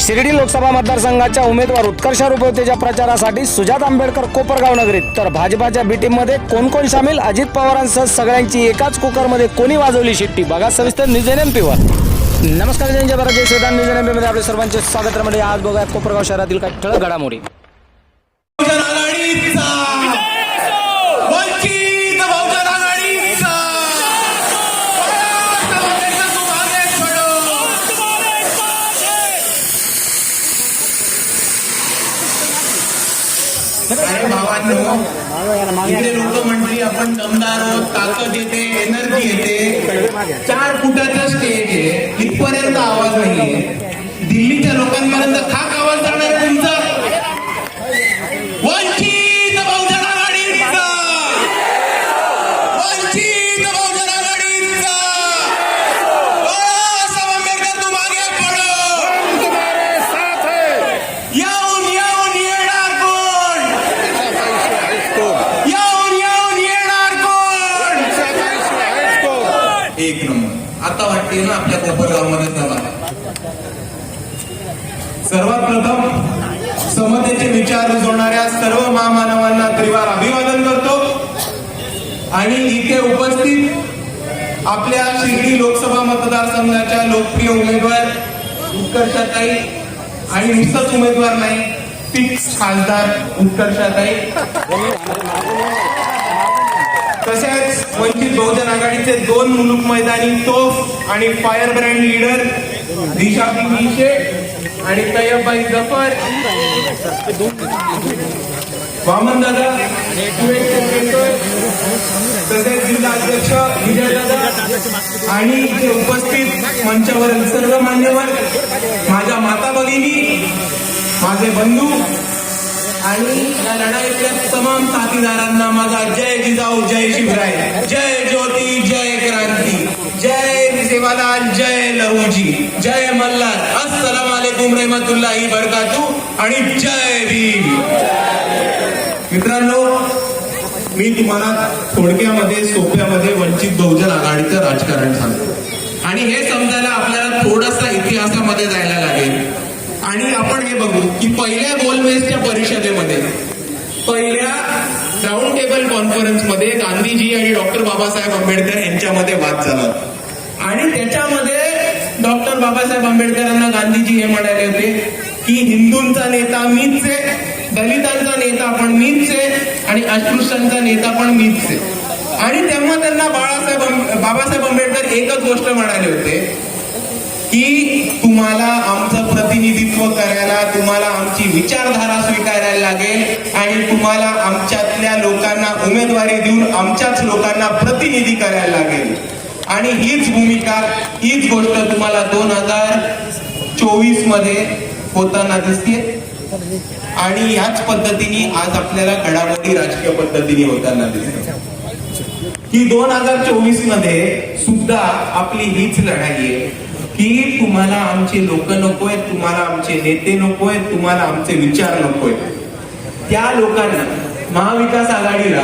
शिर्डी लोकसभा मतदारसंघाच्या उमेदवार उत्कर्ष रुपवतेच्या प्रचारासाठी सुजात आंबेडकर कोपरगाव नगरीत. तर भाजपाच्या बी टीममध्ये कोण कोण सामील अजित पवारांसह सगळ्यांची एकाच कुकरमध्ये कोणी वाजवली शिट्टी? बघा सविस्तर न्यूज एन एम पीवर नमस्कार जय जय भारत जय श्रीराम. न्यूज एन एम आपले सर्वांचे स्वागत. मध्ये म्हणजे आज बघा कोपरगाव शहरातील काही ठळक घडामोडी. इकडे लोक म्हणते आपण दमदार आहोत ताकद येते एनर्जी येते. चार फुटाचा स्टेज आहे इथपर्यंत आवाज नाहीये. दिल्लीच्या लोकांपर्यंत खाक आवाज जाणार तुमचा सर्वात प्रथम समतेचे विचार रुजवणाऱ्या सर्व महामानवांना त्रिवार अभिवादन करतो. आणि इथे उपस्थित आपल्या शिर्डी लोकसभा मतदारसंघाच्या लोकप्रिय उमेदवार उत्कर्षाताई आणि नुसतंच उमेदवार नाही फिक्स खासदार उत्कर्षाताई तसेच वंचित बहुजन आघाडीचे दोन मुलुक मैदानी तोफ आणि फायर ब्रँड लीडर दिशा पिंगीशे आणि तयबाई जफर. वामन दादा तसेच जिल्हा अध्यक्ष विजय दादा. आणि इथे उपस्थित मंचावरील सर्व मान्यवर माझ्या माता भगिनी माझे बंधू आणि या लढाईतल्या तमाम साथीदारांना माझा जय जिजाऊ जय शिवराय. जय ज्योती जय क्रांती. जय सेवालाल जय लहूजी. जय मल्हार. अस्सलाम वालेकुम रहमतुल्लाही बरकातू. आणि जय भीम. मित्रांनो मी तुम्हाला थोडक्यामध्ये सोप्यामध्ये वंचित बहुजन आघाडीचं राजकारण सांगतो. आणि हे समजायला आपल्याला थोडासा इतिहासामध्ये जायला लागेल. आणि आपण हे बघू की पहिल्या गोलमेजच्या परिषदेमध्ये पहिल्या राऊंड टेबल कॉन्फरन्समध्ये गांधीजी आणि डॉक्टर बाबासाहेब आंबेडकर यांच्यामध्ये वाद झाला. आणि त्याच्यामध्ये डॉक्टर बाबासाहेब आंबेडकरांना गांधीजी हे म्हणाले होते की हिंदूंचा नेता मीच आहे दलितांचा नेता पण मीच आहे आणि अस्पृश्यांचा नेता पण मीच आहे. आणि तेव्हा त्यांना बाळासाहेब बाबासाहेब आंबेडकर एकच गोष्ट म्हणाले होते की तुम्हाला आमचं प्रतिनिधित्व करायला तुम्हाला आमची विचारधारा स्वीकारायला लागेल आणि तुम्हाला आमच्यातल्या लोकांना उमेदवारी देऊन आमच्याच लोकांना प्रतिनिधी करायला लागेल. आणि हीच भूमिका हीच गोष्ट तुम्हाला दोन हजार चोवीसमध्ये होताना दिसते. आणि याच पद्धतीने आज आपल्याला घडामोडी राजकीय पद्धतीने होताना दिसते. की दोन हजार चोवीसमध्ये सुद्धा आपली हीच लढाई आहे. की तुम्हाला आमचे लोक नकोय तुम्हाला आमचे नेते नकोय तुम्हाला आमचे विचार नकोय त्या लोकांना महाविकास आघाडीला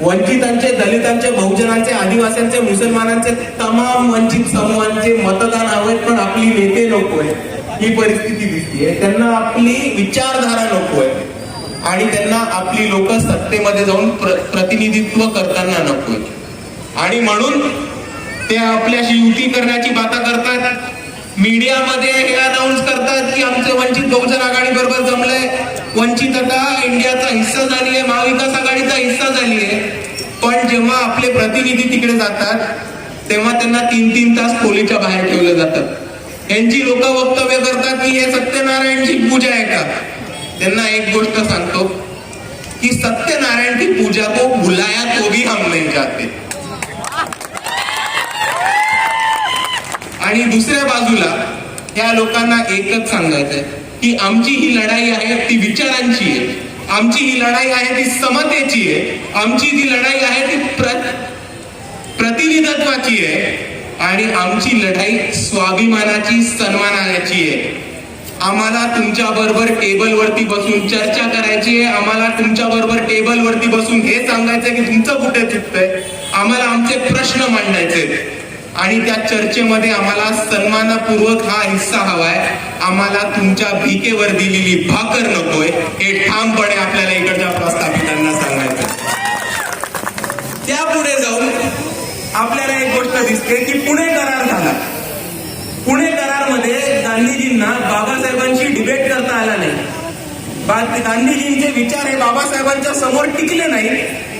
वंचितांचे दलितांचे बहुजनांचे आदिवासींचे मुसलमानांचे तमाम वंचित समूहांचे मतदान हवेत पण आपली नेते नकोय ही परिस्थिती दिसतीये. त्यांना आपली विचारधारा नकोय आणि त्यांना आपली लोक सत्तेमध्ये जाऊन प्र- प्रतिनिधित्व करताना नकोय आणि म्हणून ते आपल्याशी युती करण्याची बाता करतात. मीडियामध्ये हे अनाऊन्स करतात की आमचं वंचित बहुजन आघाडी बरोबर जमलंय. वंचित आता इंडियाचा हिस्सा झाली आहे महाविकास आघाडीचा हिस्सा झाली आहे पण जेव्हा आपले प्रतिनिधी तिकडे जातात तेव्हा त्यांना तीन तीन तास खोलीच्या बाहेर ठेवलं जातात यांची लोक वक्तव्य करतात की हे सत्यनारायणची पूजा आहे का? त्यांना एक गोष्ट सांगतो कि सत्यनारायण की पूजा को बुलाया तो भी हम नहीं जाते. आणि दुसऱ्या बाजूला या लोकांना एकच सांगायचंय की आमची ही लढाई आहे ती विचारांची आहे. आमची ही लढाई आहे ती समतेची आहे. आमची जी लढाई आहे ती प्र प्रतिनिधित्वाची आहे. आणि आमची लढाई स्वाभिमानाची सन्मानाची आहे. आम्हाला तुमच्या बरोबर टेबल वरती बसून चर्चा करायची आहे. आम्हाला तुमच्या बरोबर टेबल वरती बसून हे सांगायचंय की तुमचं कुठे चुकतंय आम्हाला आमचे प्रश्न मांडायचे आणि त्या चर्चेमध्ये आम्हाला सन्मानपूर्वक हा हिस्सा हवाय. आम्हाला तुमच्या भिकेवर दिलेली भाकर नकोय. हे ठामपणे आपल्याला इकडच्या प्रस्थापितांना सांगायचं त्या पुढे जाऊन आपल्याला एक गोष्ट दिसते की पुणे करार झाला. पुणे करारमध्ये गांधीजींना बाबासाहेबांशी डिबेट करता आला नाही. बा- गांधीजींचे विचार हे बाबासाहेबांच्या समोर टिकले नाही.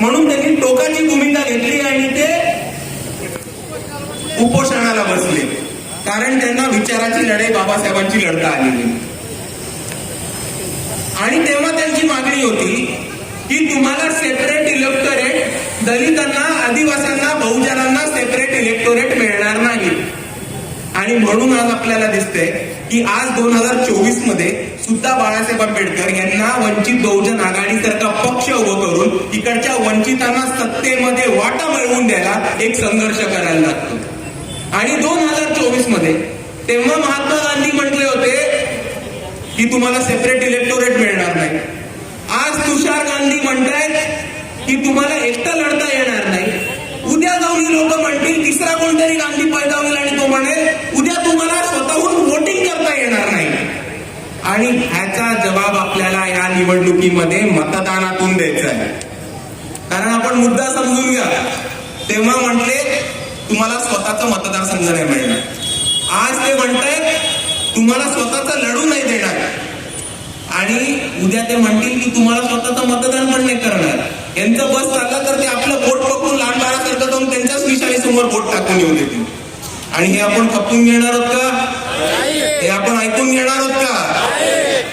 म्हणून त्यांनी टोकाची भूमिका घेतली आणि ते उपोषणाला बसले. कारण त्यांना विचाराची लढाई बाबासाहेबांची लढता आलेली आणि तेव्हा त्यांची मागणी होती की तुम्हाला सेपरेट इलेक्टोरेट दलितांना आदिवासींना बहुजनांना सेपरेट इलेक्टोरेट मिळणार नाही. आणि म्हणून आज आपल्याला दिसतंय की आज दोन हजार चोवीसमध्ये सुद्धा बाळासाहेब आंबेडकर यांना वंचित बहुजन आघाडीसारखा पक्ष उभं करून इकडच्या वंचितांना सत्तेमध्ये वाटा मिळवून द्यायला एक संघर्ष करायला लागतो. आणि दोन हजार चोवीसमध्ये तेव्हा महात्मा गांधी म्हटले होते की तुम्हाला सेपरेट इलेक्टोरेट मिळणार नाही. आज तुषार गांधी म्हणतायत की तुम्हाला एकटा लढता येणार नाही. उद्या जाऊन ही लोक म्हणतील तिसरा कोणतरी गांधी पैदा होईल आणि तो म्हणेल उद्या तुम्हाला स्वतःहून वोटिंग करता येणार नाही. आणि ह्याचा जबाब आपल्याला या निवडणुकीमध्ये मतदानातून द्यायचा आहे. कारण आपण मुद्दा समजून घ्या. तेव्हा म्हटले तुम्हाला स्वतःचा मतदारसंघ नाही मिळणार. आज ते म्हणतायत तुम्हाला स्वतःचा लढू नाही देणार. आणि उद्या ते म्हणतील की तुम्हाला स्वतःचं मतदान पण नाही करणार. यांचं बस चाललं तर ते आपलं बोट पकडून लहान बाळासारखं जाऊन त्यांच्याच विषारी समोर बोट टाकून येऊ देतील. आणि हे आपण खपून घेणार आहोत का? हे आपण ऐकून घेणार आहोत का?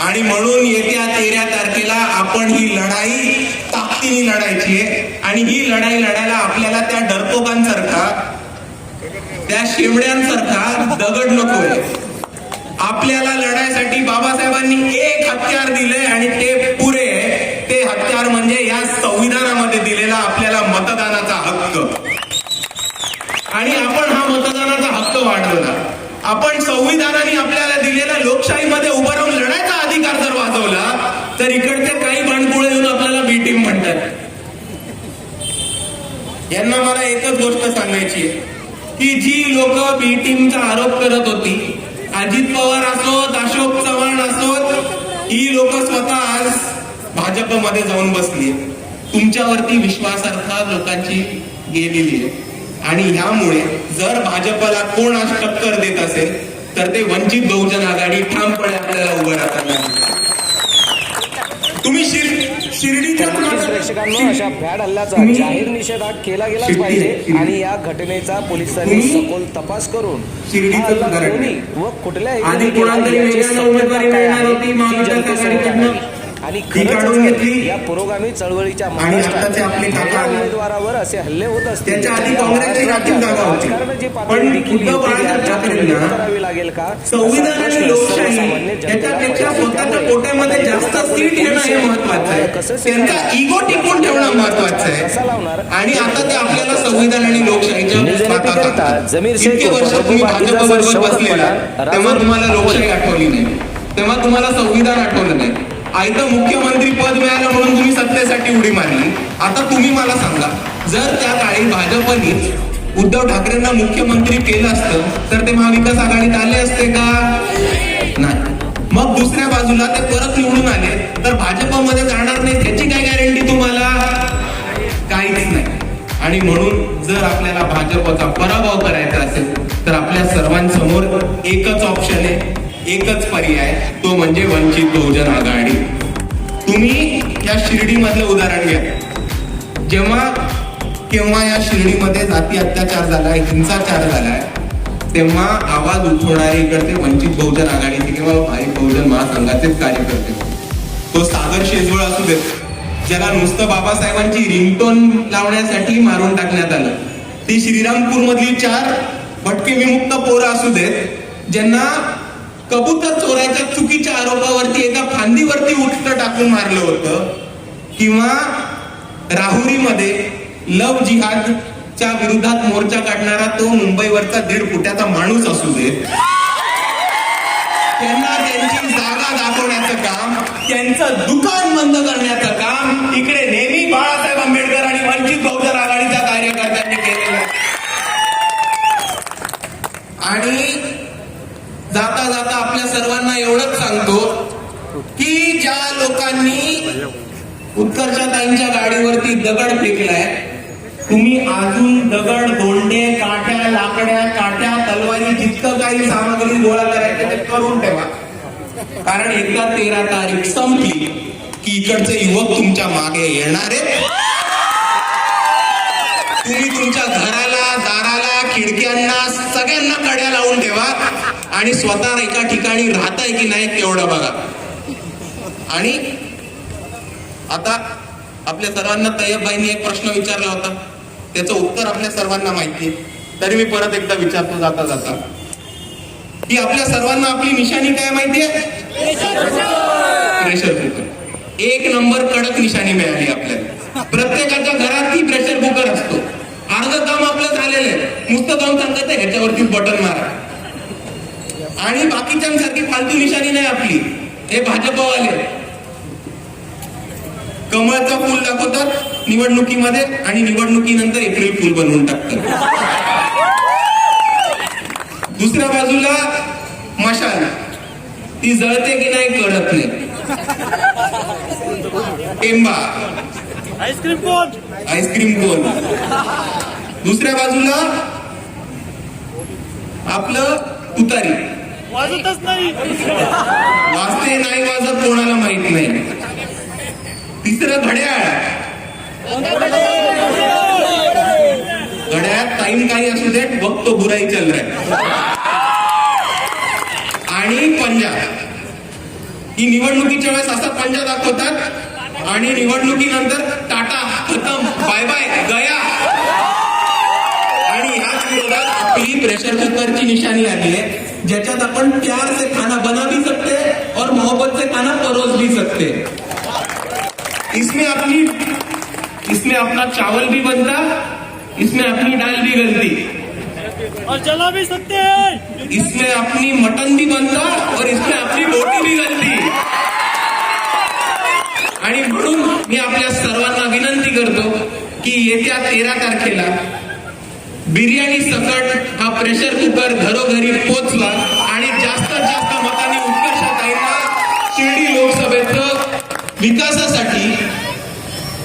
आणि म्हणून येत्या तेरा तारखेला आपण ही लढाई ताकदीने लढायची आहे. आणि ही लढाई लढायला आपल्याला त्या डरपोकांसारखा त्या शेवड्यांसारखा दगड नकोय. आपल्याला लढायसाठी बाबासाहेबांनी एक हत्यार दिले आणि ते पुरे. ते हत्यार म्हणजे या संविधानामध्ये दिलेला आपल्याला मतदानाचा हक्क. आणि आपण हा मतदानाचा हक्क वाढवला. आपण संविधानाने आपल्याला दिलेल्या लोकशाहीमध्ये उभं राहून लढायचा अधिकार जर वाजवला तर इकडचे काही बाणपुळे येऊन आपल्याला बी टीम म्हणतात. यांना मला एकच गोष्ट सांगायची आहे. की जी लोक बी टीमचा आरोप करत होती अजित पवार असोत अशोक चव्हाण असोत ही लोक स्वतः आज भाजपमध्ये जाऊन बसली तुमच्यावरती विश्वासार्हता लोकांची गेलेली आहे. आणि ह्यामुळे जर भाजपला कोण आज टक्कर देत असेल तर ते वंचित बहुजन आघाडी ठामपणे आपल्याला उभं राहताना तुम्ही शिर प्रेक्षकांनो अशा भ्याड हल्ल्याचा जाहीर निषेध हा केला गेलाच पाहिजे. आणि या घटनेचा पोलिसांनी सखोल तपास करून. व कुठल्या आणि खरंच. या पुरोगामी चळवळीच्या. उमेदवारावर असे हल्ले होत असतील. पातळी करावी लागेल का? आणि आता ते आपल्याला संविधान आणि लोकशाहीच्या. जमीर शेख तेव्हा तुम्हाला. लोकशाही आठवली नाही. तेव्हा तुम्हाला संविधान आठवलं नाही. आयतं मुख्यमंत्री पद मिळालं म्हणून तुम्ही सत्तेसाठी उडी मारली. आता तुम्ही मला सांगा जर त्या काळी भाजपने उद्धव ठाकरेंना मुख्यमंत्री केलं असतं तर ते महाविकास आघाडीत आले असते का? नाही. मग दुसऱ्या बाजूला ते परत निवडून आले तर भाजपमध्ये जाणार नाही त्याची काय गॅरंटी तुम्हाला? काहीच नाही. आणि म्हणून जर आपल्याला भाजपचा पराभव करायचा असेल तर आपल्या सर्वांसमोर एकच ऑप्शन आहे एकच पर्याय तो म्हणजे वंचित बहुजन आघाडी. तुम्ही या शिर्डीमधलं उदाहरण घ्या. जेव्हा केव्हा या शिर्डीमध्ये जाती अत्याचार झालाय हिंसाचार झालाय तेव्हा आवाज उठवणारे इकडचे वंचित बहुजन आघाडीचे किंवा भाई बहुजन महासंघाचेच कार्यकर्ते. तो सागर शेजवळ असू देत ज्याला नुसतं बाबासाहेबांची रिंगटोन लावण्यासाठी मारून टाकण्यात आलं. ती श्रीरामपूर मधली चार भटके विमुक्त पोरं असू देत ज्यांना कबूतर चोरायच्या चुकीच्या आरोपावरती एका फांदीवरती उठतं टाकून मारलं होतं. किंवा राहुरीमध्ये लव जिहादच्या विरोधात मोर्चा काढणारा तो मुंबईवरचा दीड फुटाचा माणूस असू देत त्यांना त्यांची जागा दाखवण्याचं काम त्यांचं दुकान बंद करण्याचं काम इकडे नेहमी बाळासाहेब आंबेडकर आणि वंचित बहुजन आघाडीच्या कार्यकर्त्यांनी केलेलं आहे आणि जाता जाता आपल्या सर्वांना एवढंच सांगतो की ज्या लोकांनी उत्कर्षताईंच्या गाडीवरती दगड फेकलाय. तुम्ही अजून दगड दोंडे काट्या लाकड्या काट्या तलवारी जितकं काही सामग्री गोळा करायचं ते करून ठेवा. कारण एकदा तेरा तारीख संपली की इकडचे युवक तुमच्या मागे येणार आहेत. तुम्ही तुमच्या घराला दाराला खिडक्यांना सगळ्यांना कड्या लावून ठेवा. आणि स्वतः एका ठिकाणी राहताय की नाही तेवढं बघा. आणि आता आपल्या सर्वांना तय्यबबाईंनी एक प्रश्न विचारला होता. त्याचं उत्तर आपल्या सर्वांना माहिती आहे. तरी मी परत एकदा विचारतो जाता जाता. की आपल्या सर्वांना आपली निशाणी काय माहिती आहे? Pressure cooker. एक नंबर कडक निशाणी मिळाली आपल्याला. प्रत्येकाच्या घरात ती प्रेशर कुकर असतो. अर्ध काम आपलं झालेलं आहे. नुसतं काम सांगत आहे ह्याच्यावरती बटन मारा. आणि बाकीच्यांसारखी फालतू निशाणी नाही आपली. हे भाजपवाले. कमळचं फूल दाखवतात निवडणुकीमध्ये आणि निवडणुकीनंतर एप्रिल फूल बनवून टाकतात. दुसऱ्या बाजूला मशाल ती जळते की नाही कळत नाही. टेंबा आईस्क्रीम कोण? आईस्क्रीम कोण? दुसऱ्या बाजूला आपलं तुतारी वाजतच नाही. वाजते नाही वाजत कोणाला माहीत नाही. तिसरं घड्याळ. घड्याळ टाइम काही असू दे वक्त बुराई चल आणि पंजा. ही निवडणुकीच्या वेळेस असा पंजा दाखवतात. आणि निवडणुकीनंतर टाटा खतम बाय बाय गया. आणि ह्याच विरोधात आपली प्रेशर कुकरची निशाणी आली आहे ज्याच्यात आपण प्यार से खाना बना भी सकते और मोहब्बत से खाना परोस भी सकते. इसमें अपनी इसमें अपना चावल भी बनता इसमें अपनी दाल भी गलती और जला भी सकते हैं। इसमें अपनी मटन भी बनता और इसमें अपनी बोटी भी गलती आणि म्हणून मी आपल्या सर्वांना विनंती करतो की येत्या तेरा तारखेला बिर्याणी सकट हा प्रेशर कुकर घरोघरी पोचला आणि जास्तीत जास्त मतांनी उत्कर्षताईंना शिर्डी लोकसभेचं विकासासाठी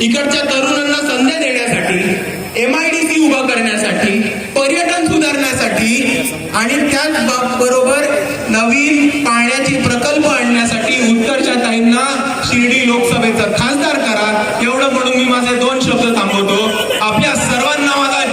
इकडच्या तरुणांना संधी देण्यासाठी एम आय डी सी उभा करण्यासाठी पर्यटन सुधारण्यासाठी आणि त्याच बरोबर नवीन पाण्याची प्रकल्प आणण्यासाठी उत्तरच्या ताईंना शिर्डी लोकसभेचा खासदार करा. एवढं म्हणून मी माझे दोन शब्द थांबवतो. आपल्या सर्वांना माझा